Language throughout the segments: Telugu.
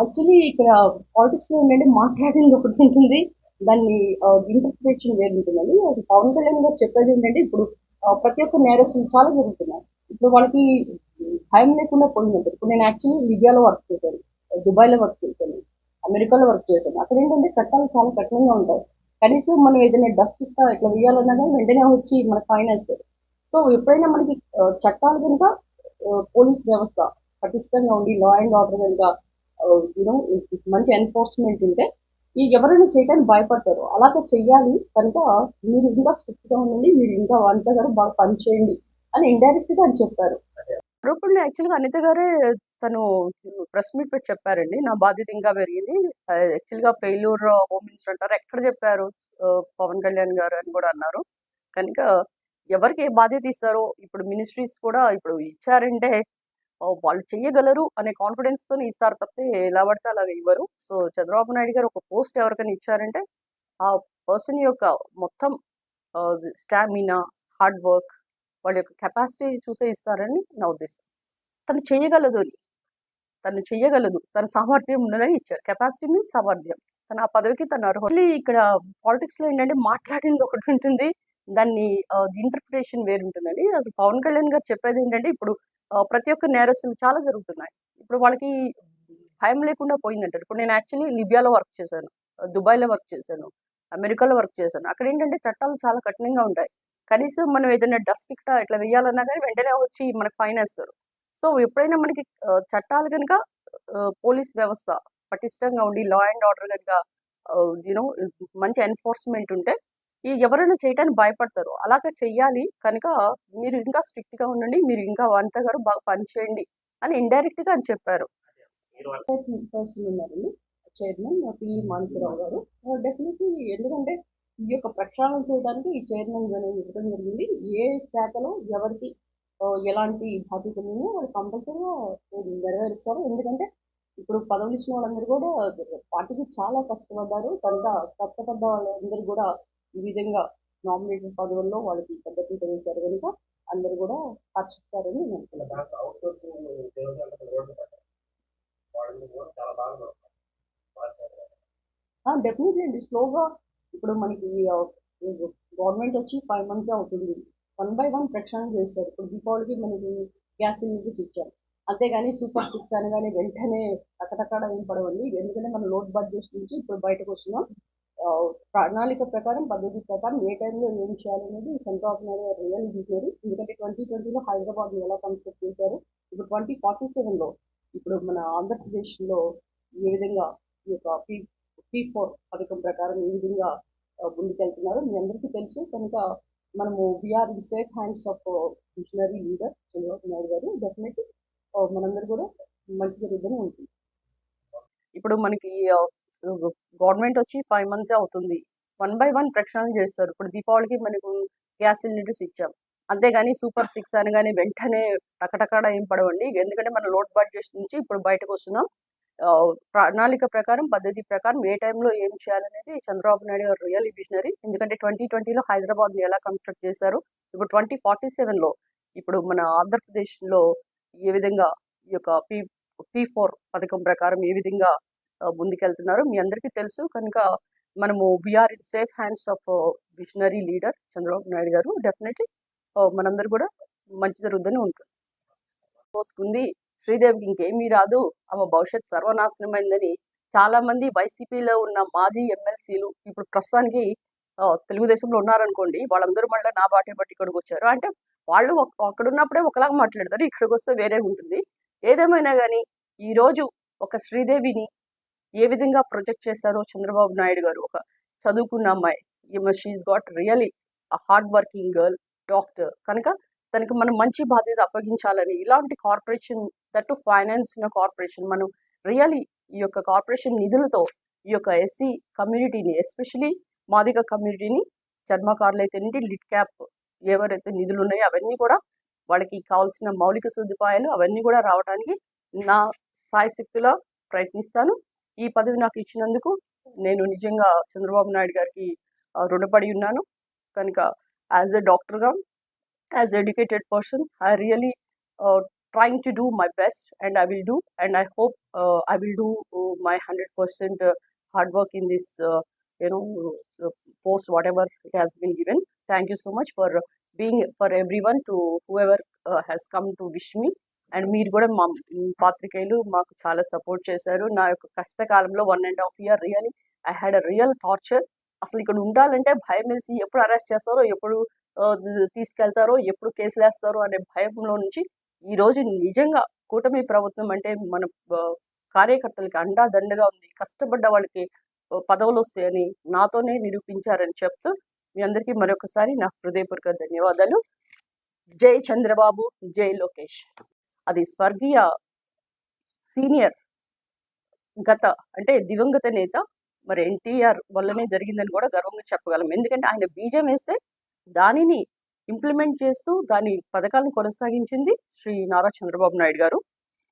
యాక్చువల్లీ ఇక్కడ పాలిటిక్స్లో ఏంటంటే మాట్లాడింది ఒకటి ఉంటుంది. దాన్ని ఇంటర్ప్రిటేషన్ వేరు ఉంటుందండి. అది పవన్ కళ్యాణ్ గారు చెప్పేది ఏంటంటే ఇప్పుడు ప్రతి ఒక్క నేరస్తులు చాలా జరుగుతున్నాయి. ఇప్పుడు వాళ్ళకి భయం లేకుండా పోయిందంటే ఇప్పుడు నేను యాక్చువల్లీ లిబియాలో వర్క్ చేశాను. దుబాయ్లో వర్క్ చేశాను. అమెరికాలో వర్క్ చేశాను. అక్కడ ఏంటంటే చట్టాలు చాలా కఠినంగా ఉంటాయి. కనీసం మనం ఏదైనా డస్ట్ ఇట్లా ఇట్లా వేయాలన్నా కానీ వెంటనే వచ్చి మన ఫైన్ వేస్తారు సో ఎప్పుడైనా మనకి చట్టాలు కనుక పోలీస్ వ్యవస్థ పటిష్టంగా ఉండి లా అండ్ ఆర్డర్ కనుక యూనో మంచి ఎన్ఫోర్స్మెంట్ ఉంటే ఈ ఎవరైనా చేయడానికి భయపడతారు. అలాగే చెయ్యాలి కనుక మీరు ఇంకా స్ట్రిక్ట్గా ఉండండి మీరు ఇంకా వంట గారు బాగా పని చేయండి అని ఇండైరెక్ట్గా అని చెప్పారు. రూపంలో యాక్చువల్గా అనిత గారే తను ప్రెస్ మీట్ పెట్టి చెప్పారండి. నా బాధ్యత ఇంకా పెరిగింది. యాక్చువల్గా ఫెయిల్యూర్ హోమ్ మినిస్టర్ అంటారు. ఎక్కడ చెప్పారు? పవన్ కళ్యాణ్ గారు అని కూడా అన్నారు. కనుక ఎవరికి ఏ బాధ్యత ఇస్తారో ఇప్పుడు మినిస్ట్రీస్ కూడా ఇప్పుడు ఇచ్చారంటే వాళ్ళు చెయ్యగలరు అనే కాన్ఫిడెన్స్తో ఇస్తారు తప్పితే ఎలా పడితే అలాగ ఇవ్వరు. సో చంద్రబాబు నాయుడు గారు ఒక పోస్ట్ ఎవరికైనా ఇచ్చారంటే ఆ పర్సన్ యొక్క మొత్తం స్టామినా హార్డ్ వర్క్ వాళ్ళ యొక్క కెపాసిటీ చూసే ఇస్తారని నా ఉద్దేశం. తను చేయగలదు అని. తను చెయ్యగలదు. తన సామర్థ్యం ఉన్నదని ఇచ్చారు. కెపాసిటీ మీన్స్ సామర్థ్యం. తన ఆ పదవికి తను అర్హులు ఇక్కడ పాలిటిక్స్లో ఏంటంటే మాట్లాడింది ఒకటి ఉంటుంది. దాన్ని ఇంటర్ప్రిటేషన్ వేరు ఉంటుందండి. అసలు పవన్ కళ్యాణ్ గారు చెప్పేది ఏంటంటే ఇప్పుడు ప్రతి ఒక్క నేరస్తులు చాలా జరుగుతున్నాయి. ఇప్పుడు వాళ్ళకి భయం లేకుండా పోయిందంటారు. ఇప్పుడు నేను యాక్చువల్లీ లిబియాలో వర్క్ చేశాను. దుబాయ్లో వర్క్ చేశాను. అమెరికాలో వర్క్ చేశాను. అక్కడ ఏంటంటే చట్టాలు చాలా కఠినంగా ఉంటాయి. కనీసం మనం ఏదైనా డస్ట్ ఇట్లా ఇట్లా వేయాలన్నా కానీ వెంటనే వచ్చి మనకి ఫైన్ వేస్తారు. సో ఎప్పుడైనా మనకి చట్టాలు కనుక పోలీస్ వ్యవస్థ పటిష్టంగా ఉండి లా అండ్ ఆర్డర్ కనుక యూనో మంచి ఎన్ఫోర్స్మెంట్ ఉంటే ఈ ఎవరైనా చేయటానికి భయపడతారు. అలాగే చెయ్యాలి. కనుక మీరు ఇంకా స్ట్రిక్ట్గా ఉండండి. మీరు ఇంకా వంట గారు బాగా పనిచేయండి అని ఇండైరెక్ట్గా అని చెప్పారు. పర్సన్ ఉన్నారండి చైర్మన్ పిల్లి మాణిక్యరావు గారు. డెఫినెట్లీ ఎందుకంటే ఈ యొక్క ప్రక్షాళన చేయడానికి ఈ చైర్మన్ అనేది ఇవ్వడం జరిగింది. ఏ శాఖలో ఎవరికి ఎలాంటి బాధ్యతలు వాళ్ళు కంపల్సరీగా నెరవేరుస్తారు. ఎందుకంటే ఇప్పుడు పదవులు ఇచ్చిన వాళ్ళందరూ కూడా పార్టీకి చాలా కష్టపడ్డారు. కనుక కష్టపడ్డ వాళ్ళందరూ కూడా ఈ విధంగా నామినేటెడ్ పదవుల్లో వాళ్ళకి పద్ధతి వేశారు కనుక అందరూ కూడా హర్షిస్తారని నేను మాట్లాడారు డెఫినెట్లీ అండి. స్లోగా ఇప్పుడు మనకి గవర్నమెంట్ వచ్చి ఫైవ్ మంత్స్ అవుతుంది. వన్ బై వన్ ప్రక్షాళన చేస్తారు ఇప్పుడు దీపావళికి మనకి గ్యాస్ సిలిండర్స్ ఇచ్చారు. అంతేగాని సూపర్ సిక్స్ అనగానే వెంటనే టకటకాడ ఏం పడవండి. ఎందుకంటే మన లోడ్ బడ్జెట్ నుంచి ఇప్పుడు బయటకు వస్తున్నాం. ప్రణాళిక ప్రకారం పద్ధతి ప్రకారం ఏ టైంలో ఏం చేయాలనేది చంద్రబాబు నాయుడు గారు రియల్ విజనరీ ఎందుకంటే ట్వంటీ ట్వంటీలో హైదరాబాద్ ఎలా కన్స్ట్రక్ట్ చేశారు ఇప్పుడు ట్వంటీ ఫార్టీ సెవెన్లో ఇప్పుడు మన ఆంధ్రప్రదేశ్లో ఏ విధంగా ఈ యొక్క పీ పీ ఫోర్ పథకం ప్రకారం ఏ విధంగా ఆ, ముందుకెళ్తున్నారు మీ అందరికీ తెలుసు. కనుక మనము we are in safe hands of visionary leader Chandrababu Naidu garu. Definitely మనందరూ కూడా మంచి జరుగుతూనే ఉంటుంది ఇప్పుడు మనకి గవర్నమెంట్ వచ్చి ఫైవ్ మంత్స్ అవుతుంది. వన్ బై వన్ ప్రక్షాళన చేస్తారు. ఇప్పుడు దీపావళికి మనకు గ్యాస్ సిలిండర్స్ ఇచ్చాం. అంతేగాని సూపర్ సిక్స్ అని కానీ వెంటనే టకటకాడ ఏం పడవండి. ఎందుకంటే మనం లోడ్ బడ్జెట్ నుంచి ఇప్పుడు బయటకు వస్తున్నాం. ప్రణాళిక ప్రకారం పద్ధతి ప్రకారం ఏ టైంలో ఏం చేయాలనేది చంద్రబాబు నాయుడు గారు రియల్ విజనరీ. ఎందుకంటే ట్వంటీ ట్వంటీలో హైదరాబాద్ని ఎలా కన్స్ట్రక్ట్ చేశారు? ఇప్పుడు ట్వంటీ ఫార్టీ సెవెన్లో ఇప్పుడు మన ఆంధ్రప్రదేశ్లో ఏ విధంగా ఈ యొక్క పీ పీ ఫోర్ పథకం ప్రకారం ఏ విధంగా ముందుకెళ్తున్నారు. మీ అందరికీ తెలుసు. కనుక మనము we are in safe hands of visionary leader Chandrababu Naidu garu. Definitely uh, మనందరూ కూడా మంచి జరుగుతూనే ఉంటుంది పోసుకుంది శ్రీదేవికి ఇంకేమీ రాదు. ఆమె భవిష్యత్ సర్వనాశనమైందని చాలా మంది వైసీపీలో ఉన్న మాజీ ఎమ్మెల్సీలు ఇప్పుడు ప్రస్తుతానికి తెలుగుదేశంలో ఉన్నారనుకోండి వాళ్ళందరూ మళ్ళీ నా బాటే బట్టి ఇక్కడికి వచ్చారు. అంటే వాళ్ళు అక్కడ ఉన్నప్పుడే ఒకలాగా మాట్లాడతారు. ఇక్కడికి వస్తే వేరే ఉంటుంది. ఏదేమైనా కానీ ఈరోజు ఒక శ్రీదేవిని ఏ విధంగా ప్రొజెక్ట్ చేశారో చంద్రబాబు నాయుడు గారు ఒక చదువుకున్న అమ్మాయి. ఈమె she got really hard working girl doctor కనుక తనకి మనం మంచి బాధ్యత అప్పగించాలని ఇలాంటి కార్పొరేషన్ దట్టు ఫైనాన్స్ ఉన్న కార్పొరేషన్ మనం రియలీ ఈ యొక్క కార్పొరేషన్ నిధులతో ఈ యొక్క ఎస్సీ కమ్యూనిటీని ఎస్పెషలీ మాదిగ కమ్యూనిటీని చర్మకారులు అయితే లిట్ క్యాప్ ఎవరైతే నిధులు ఉన్నాయో అవన్నీ కూడా వాళ్ళకి కావాల్సిన మౌలిక సదుపాయాలు అవన్నీ కూడా రావడానికి నా సాయశక్తిలో ప్రయత్నిస్తాను. ఈ పదవి నాకు ఇచ్చినందుకు నేను నిజంగా చంద్రబాబు నాయుడు గారికి ఆ, రుణపడి ఉన్నాను కనుక యాజ్ ఎ డాక్టర్గా as educated person I really trying to do my best and I will do and I hope uh, I will do uh, my 100% uh, hard work in this uh, you know uh, post whatever it has been given thank you so much for being for everyone to whoever uh, has come to wish me and మీరు కూడా మా పాత్రికేయులు మాకు చాలా సపోర్ట్ చేశారు. నా యొక్క కష్టకాలంలో one and half year really I had a real torture. అసలు ఇక్కడ ఉండాలంటే భయం వేసి ఎప్పుడు అరెస్ట్ చేస్తారో ఎప్పుడు తీసుకెళ్తారో ఎప్పుడు కేసులు వేస్తారో అనే భయంలో నుంచి ఈరోజు నిజంగా కూటమి ప్రభుత్వం అంటే మన కార్యకర్తలకి అండా దండగా ఉంది. కష్టపడ్డ వాళ్ళకి పదవులు వస్తాయని నాతోనే నిరూపించారని చెప్తూ మీ అందరికీ మరొకసారి నా హృదయపూర్వక ధన్యవాదాలు. జై చంద్రబాబు జై లోకేష్. అది స్వర్గీయ సీనియర్ గత అంటే దివంగత నేత మరి ఎన్టీఆర్ వల్లనే జరిగిందని కూడా గర్వంగా చెప్పగలం. ఎందుకంటే ఆయన బీజం వేస్తే దానిని ఇంప్లిమెంట్ చేస్తూ దాని పథకాలను కొనసాగించింది శ్రీ నారా చంద్రబాబు నాయుడు గారు.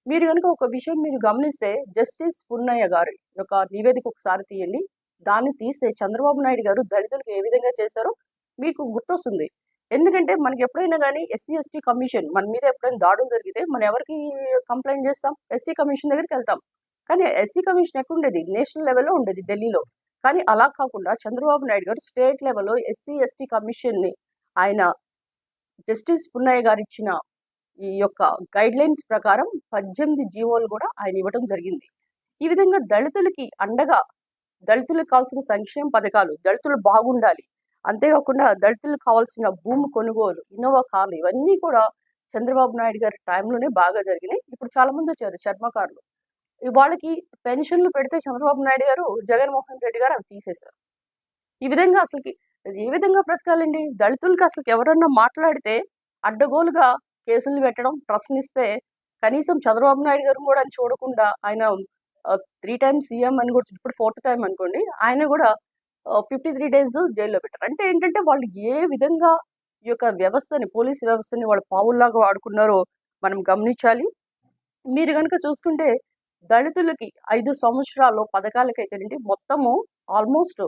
మీరు కనుక ఒక విషయం మీరు గమనిస్తే జస్టిస్ పున్నయ్య గారి యొక్క నివేదిక ఒకసారి తీయండి. దాన్ని తీస్తే చంద్రబాబు నాయుడు గారు దళితులకు ఏ విధంగా చేశారో మీకు గుర్తొస్తుంది. ఎందుకంటే మనకి ఎప్పుడైనా కానీ ఎస్సీ ఎస్టీ కమిషన్ మన మీద ఎప్పుడైనా దాడులు జరిగితే మనం ఎవరికి కంప్లైంట్ చేస్తాం? ఎస్సీ కమిషన్ దగ్గరికి వెళ్తాం. కానీ ఎస్సీ కమిషన్ ఎక్కడ ఉండేది? నేషనల్ లెవెల్లో ఉండేది ఢిల్లీలో. కానీ అలా కాకుండా చంద్రబాబు నాయుడు గారు స్టేట్ లెవెల్లో ఎస్సీ ఎస్టీ కమిషన్ని ఆయన జస్టిస్ పున్నయ్య గారు ఇచ్చిన ఈ యొక్క గైడ్ లైన్స్ ప్రకారం పద్దెనిమిది జీవోలు కూడా ఆయన ఇవ్వడం జరిగింది. ఈ విధంగా దళితులకి అండగా దళితులకు కావాల్సిన సంక్షేమ పథకాలు దళితులు బాగుండాలి అంతేకాకుండా దళితులకు కావాల్సిన భూమి కొనుగోలు ఇన్నోవా కార్లు ఇవన్నీ కూడా చంద్రబాబు నాయుడు గారి టైంలోనే బాగా జరిగినాయి. ఇప్పుడు చాలా మంది వచ్చారు చర్మకారులు వాళ్ళకి పెన్షన్లు పెడితే చంద్రబాబు నాయుడు గారు జగన్మోహన్ రెడ్డి గారు అవి తీసేశారు. ఈ విధంగా అసలుకి ఏ విధంగా బ్రతకాలండి? దళితులకి అసలు ఎవరన్నా మాట్లాడితే అడ్డగోలుగా కేసులు పెట్టడం ప్రశ్నిస్తే కనీసం చంద్రబాబు నాయుడు గారు కూడా అని చూడకుండా ఆయన త్రీ టైమ్స్ సీఎం అని కూడా ఇప్పుడు ఫోర్త్ టైం అనుకోండి ఆయన కూడా ఫిఫ్టీ త్రీ డేస్ జైల్లో పెట్టారు. అంటే ఏంటంటే వాళ్ళు ఏ విధంగా ఈ యొక్క వ్యవస్థని పోలీస్ వ్యవస్థని వాళ్ళు పావుల్లాగా వాడుకున్నారో మనం గమనించాలి. మీరు కనుక చూసుకుంటే దళితులకి ఐదు సంవత్సరాల్లో పథకాలకైతేనండి మొత్తము ఆల్మోస్ట్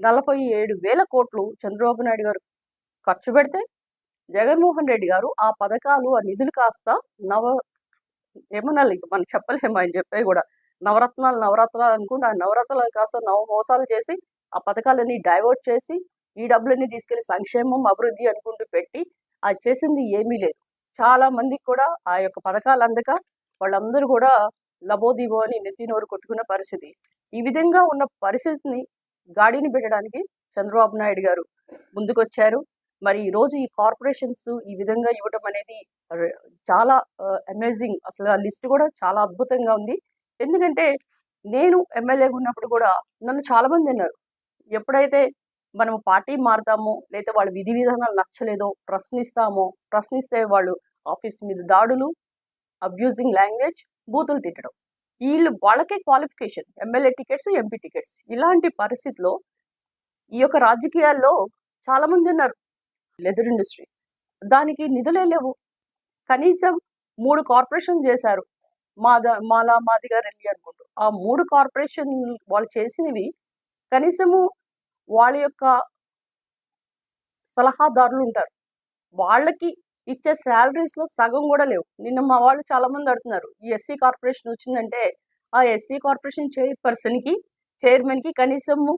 నలభై ఏడు వేల కోట్లు చంద్రబాబు నాయుడు గారు ఖర్చు పెడితే జగన్మోహన్ రెడ్డి గారు ఆ పథకాలు ఆ నిధులు కాస్త నవ ఏమనాలి ఇక మనం చెప్పలేము ఆయన చెప్పే కూడా. నవరత్నాలు నవరత్నాలు అనుకుంటే ఆ నవరత్నాలు కాస్త నవ మోసాలు చేసి ఆ పథకాలన్నీ డైవర్ట్ చేసి ఈ డబ్బులన్నీ తీసుకెళ్ళి సంక్షేమం అభివృద్ధి అనుకుంటూ పెట్టి అది చేసింది ఏమీ లేదు. చాలా మందికి కూడా ఆ యొక్క పథకాలు అందక వాళ్ళందరూ కూడా లబోదివో అని నెత్తి నోరు కొట్టుకున్న పరిస్థితి. ఈ విధంగా ఉన్న పరిస్థితిని గాడిని పెట్టడానికి చంద్రబాబు నాయుడు గారు ముందుకొచ్చారు. మరి ఈ రోజు ఈ కార్పొరేషన్స్ ఈ విధంగా ఇవ్వటం అనేది చాలా అమేజింగ్ అసలు ఆ లిస్ట్ కూడా చాలా అద్భుతంగా ఉంది. ఎందుకంటే నేను ఎమ్మెల్యేగా ఉన్నప్పుడు కూడా నన్ను చాలా మంది అన్నారు. ఎప్పుడైతే మనం పార్టీ మారుతామో లేదా వాళ్ళ విధి విధానాలు నచ్చలేదో ప్రశ్నిస్తామో ప్రశ్నిస్తే వాళ్ళు ఆఫీస్ మీద దాడులు అబ్యూజింగ్ లాంగ్వేజ్ బూతులు తిట్టడం. వీళ్ళు వాళ్ళకే qualification MLA tickets MP tickets ఇలాంటి పరిస్థితిలో ఈ యొక్క రాజకీయాల్లో చాలా మంది ఉన్నారు. లెదర్ ఇండస్ట్రీ దానికి నిధులే లేవు. కనీసం మూడు కార్పొరేషన్ చేశారు. మాద మాలా మాదిగా రెల్లి అనుకుంటూ. ఆ మూడు కార్పొరేషన్ వాళ్ళు చేసినవి కనీసము వాళ్ళ యొక్క సలహాదారులు ఉంటారు. వాళ్ళకి ఇచ్చే శాలరీస్లో లో సగం కూడా లేవు. నిన్న మా వాళ్ళు చాలా మంది అడుగుతున్నారు ఈ ఎస్సీ కార్పొరేషన్ వచ్చిందంటే ఆ ఎస్సీ కార్పొరేషన్ చైర్పర్సన్కి కి కనీసం కి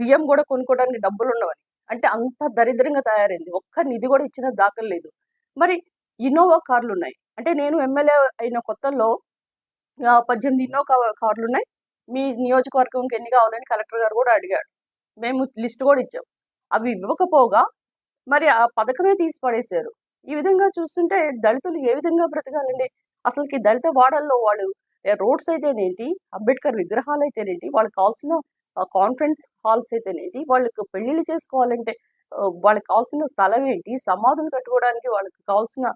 బియ్యం కూడా కొనుక్కోవడానికి డబ్బులు ఉన్నవని అంటే అంత దరిద్రంగా తయారైంది. ఒక్క నిధి కూడా ఇచ్చిన దాఖలు లేదు. మరి ఇన్నోవా కార్లు ఉన్నాయి. అంటే నేను ఎమ్మెల్యే అయిన కొత్తలో పద్దెనిమిది ఇన్నోవా కార్లు ఉన్నాయి. మీ నియోజకవర్గంకి ఎన్ని కావాలని కలెక్టర్ గారు కూడా అడిగాడు. మేము లిస్ట్ కూడా ఇచ్చాం. అవి ఇవ్వకపోగా మరి ఆ పథకమే తీసి పడేశారు. ఈ విధంగా చూస్తుంటే దళితులు ఏ విధంగా బ్రతకాలండి? అసలుకి దళిత వాడల్లో వాళ్ళు రోడ్స్ అయితేనేంటి అంబేద్కర్ విగ్రహాలు అయితేనేంటి వాళ్ళకి కావాల్సిన కాన్ఫరెన్స్ హాల్స్ అయితేనేంటి వాళ్ళకి పెళ్ళిళ్ళు చేసుకోవాలంటే వాళ్ళకి కావాల్సిన స్థలం ఏంటి సమాధులు కట్టుకోవడానికి వాళ్ళకి కావాల్సిన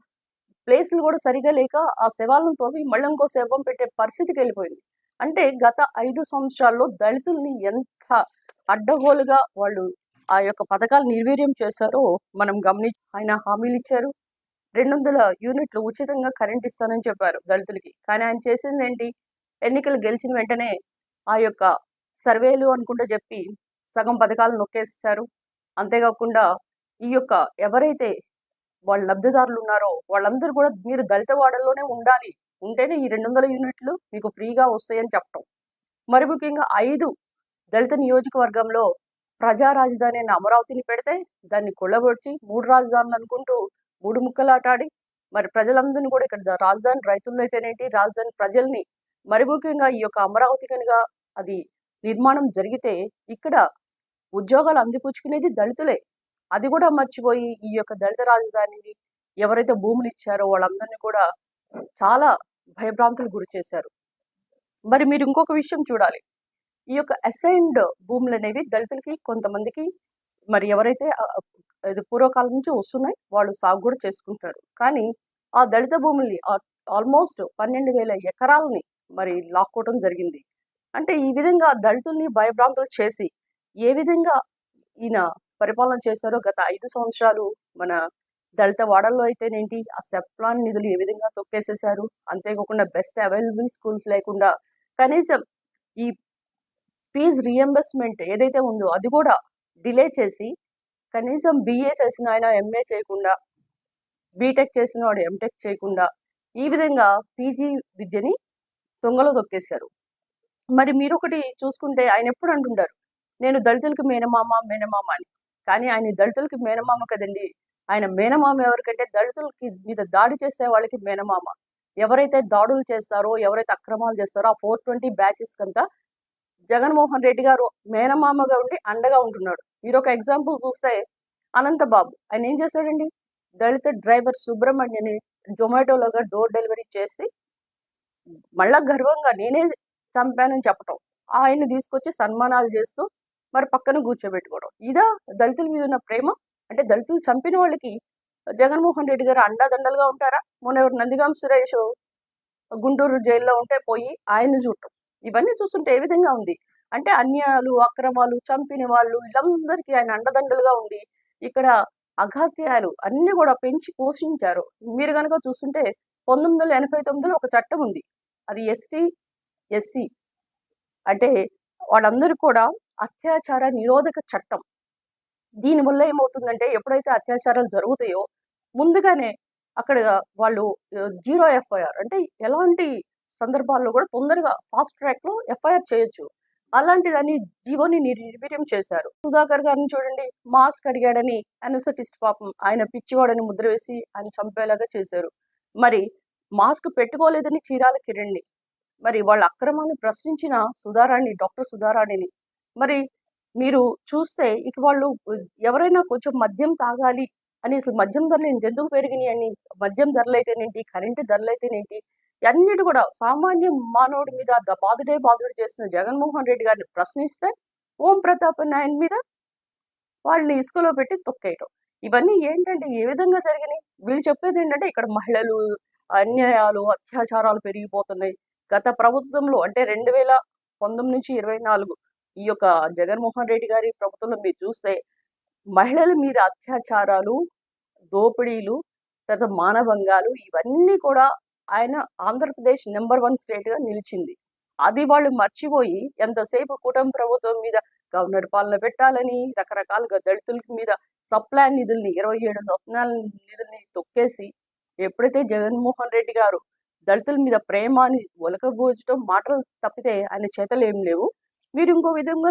ప్లేసులు కూడా సరిగా లేక ఆ శవాలను తోవి మళ్ళీ ఇంకో శవం పెట్టే పరిస్థితికి వెళ్ళిపోయింది. అంటే గత ఐదు సంవత్సరాల్లో దళితుల్ని ఎంత అడ్డగోలుగా వాళ్ళు ఆ యొక్క పథకాలు నిర్వీర్యం చేశారో మనం గమనించి ఆయన హామీలు ఇచ్చారు. రెండు వందల యూనిట్లు ఉచితంగా కరెంట్ ఇస్తానని చెప్పారు దళితులకి. కానీ ఆయన చేసింది ఏంటి ఎన్నికలు గెలిచిన వెంటనే ఆ యొక్క సర్వేలు అనుకుంటూ చెప్పి సగం పథకాలు నొక్కేస్తారు అంతేకాకుండా ఈ యొక్క ఎవరైతే వాళ్ళ లబ్ధిదారులు ఉన్నారో వాళ్ళందరూ కూడా మీరు దళిత వాడల్లోనే ఉండాలి. ఉంటేనే ఈ రెండు వందల యూనిట్లు మీకు ఫ్రీగా వస్తాయని చెప్పటం. మరి ముఖ్యంగా ఐదు దళిత నియోజకవర్గంలో ప్రజా రాజధాని అయిన అమరావతిని పెడితే దాన్ని కొల్లగొడిచి మూడు రాజధానులు అనుకుంటూ మూడు ముక్కలాటాడి మరి ప్రజలందరినీ కూడా ఇక్కడ రాజధాని రైతుల్లో అయితేనేంటి రాజధాని ప్రజల్ని మరి ముఖ్యంగా ఈ యొక్క అమరావతి కనుక అది నిర్మాణం జరిగితే ఇక్కడ ఉద్యోగాలు అందిపుచ్చుకునేది దళితులే. అది కూడా మర్చిపోయి ఈ యొక్క దళిత రాజధానిని ఎవరైతే భూములు ఇచ్చారో వాళ్ళందరినీ కూడా చాలా భయభ్రాంతులు గురి చేశారు మరి మీరు ఇంకొక విషయం చూడాలి. ఈ యొక్క అసైన్డ్ భూములు అనేవి దళితులకి కొంతమందికి మరి ఎవరైతే ఇది పూర్వకాలం నుంచి వస్తున్నాయి వాళ్ళు సాగు కూడా చేసుకుంటారు. కానీ ఆ దళిత భూముల్ని ఆల్మోస్ట్ పన్నెండు వేల ఎకరాలని మరి లాక్కోవడం జరిగింది. అంటే ఈ విధంగా దళితుల్ని భయభ్రాంతులు చేసి ఏ విధంగా ఈయన పరిపాలన చేశారో గత ఐదు సంవత్సరాలు మన దళిత వాడల్లో అయితేనేంటి ఆ సెప్లాన్ నిధులు ఏ విధంగా తొక్కేసేశారు అంతేకాకుండా బెస్ట్ అవైలబుల్ స్కూల్స్ లేకుండా కనీసం ఈ ఫీజ్ రియంబర్స్మెంట్ ఏదైతే ఉందో అది కూడా డిలే చేసి కనీసం బిఏ చేసిన ఆయన ఎంఏ చేయకుండా బీటెక్ చేసిన వాడు ఎంటెక్ చేయకుండా ఈ విధంగా పీజీ విద్యని దొంగలో తొక్కేశారు. మరి మీరు ఒకటి చూసుకుంటే ఆయన ఎప్పుడు అంటుంటారు నేను దళితులకి మేనమామ మేనమామ అని. కానీ ఆయన దళితులకి మేనమామ కదండి. ఆయన మేనమామ ఎవరికంటే దళితులకి మీద దాడి చేసే వాళ్ళకి మేనమామ. ఎవరైతే దాడులు చేస్తారో ఎవరైతే అక్రమాలు చేస్తారో ఆ ఫోర్ ట్వంటీ బ్యాచెస్ కంతా జగన్మోహన్ రెడ్డి గారు మేనమామగా ఉండి అండగా ఉంటున్నాడు. మీరు ఒక ఎగ్జాంపుల్ చూస్తే అనంతబాబు. ఆయన ఏం చేశాడండి? దళిత డ్రైవర్ సుబ్రహ్మణ్యని జొమాటోలోగా డోర్ డెలివరీ చేసి మళ్ళా గర్వంగా నేనే చంపానని చెప్పటం. ఆయన్ని తీసుకొచ్చి సన్మానాలు చేస్తూ మరి పక్కన కూర్చోబెట్టుకోవడం. ఇదా దళితుల మీద ఉన్న ప్రేమ? అంటే దళితులు చంపిన వాళ్ళకి జగన్మోహన్ రెడ్డి గారు అండాదండలుగా ఉంటారా? మొన్న ఎవరు నందిగాం సురేష్ గుంటూరు జైల్లో ఉంటే పోయి ఆయన్ని చూడటం. ఇవన్నీ చూస్తుంటే ఏ విధంగా ఉంది? అంటే అన్యాయాలు అక్రమాలు చంపిన వాళ్ళు వీళ్ళందరికీ ఆయన అండదండలుగా ఉండి ఇక్కడ అఘాత్యాలు అన్ని కూడా పెంచి పోషించారు. మీరు కనుక చూస్తుంటే పంతొమ్మిది వందల ఎనభై తొమ్మిదిలో ఒక చట్టం ఉంది. అది ఎస్టీ ఎస్సీ అంటే వాళ్ళందరూ కూడా అత్యాచార నిరోధక చట్టం. దీనివల్ల ఏమవుతుందంటే ఎప్పుడైతే అత్యాచారాలు జరుగుతాయో ముందుగానే అక్కడ వాళ్ళు జీరో ఎఫ్ఐఆర్ అంటే ఎలాంటి సందర్భాల్లో కూడా తొందరగా ఫాస్ట్ ట్రాక్లో ఎఫ్ఐఆర్ చేయొచ్చు. అలాంటిదని జీవోని నిర్వీర్యం చేశారు. సుధాకర్ గారిని చూడండి మాస్క్ అడిగాడని అనసటిస్ట్ పాపం ఆయన పిచ్చివాడని ముద్ర వేసి ఆయన చంపేలాగా చేశారు. మరి మాస్క్ పెట్టుకోలేదని చీరాల కిరణ్ని మరి వాళ్ళ అక్రమాన్ని ప్రశ్నించిన సుధారాణి డాక్టర్ సుధారాణిని మరి మీరు చూస్తే ఇక వాళ్ళు ఎవరైనా కొంచెం మద్యం తాగాలి అని అసలు మద్యం ధరలు ఎందుకు పెరిగినాయి అని మద్యం ధరలు అయితేనేంటి కరెంటు ధరలు అయితేనేంటి అన్నిటి కూడా సామాన్య మానవుడి మీద ద- బాధుడే బాధుడు చేస్తున్న జగన్మోహన్ రెడ్డి గారిని ప్రశ్నిస్తే ఓం ప్రతాప్ నాయన్ మీద వాళ్ళని ఇసుకలో పెట్టి తొక్కేయటం. ఇవన్నీ ఏంటంటే ఏ విధంగా జరిగినాయి? వీళ్ళు చెప్పేది ఏంటంటే ఇక్కడ మహిళలు అన్యాయాలు అత్యాచారాలు పెరిగిపోతున్నాయి. గత ప్రభుత్వంలో అంటే రెండు వేల పంతొమ్మిది నుంచి ఇరవై నాలుగు ఈ యొక్క జగన్మోహన్ రెడ్డి గారి ప్రభుత్వంలో మీరు చూస్తే మహిళల మీద అత్యాచారాలు దోపిడీలు తర్వాత మానభంగాలు ఇవన్నీ కూడా ఆయన ఆంధ్రప్రదేశ్ నెంబర్ వన్ స్టేట్గా నిలిచింది. అది వాళ్ళు మర్చిపోయి ఎంతసేపు కూటమి ప్రభుత్వం మీద గవర్నర్ పాలన పెట్టాలని రకరకాలుగా దళితుల మీద సప్లాన్ నిధుల్ని ఇరవై ఏడు స్వప్నాల నిధుల్ని తొక్కేసి ఎప్పుడైతే జగన్మోహన్ రెడ్డి గారు దళితుల మీద ప్రేమ అని ఒలకబోచడం మాటలు తప్పితే ఆయన చేతలు ఏం లేవు. మీరు ఇంకో విధంగా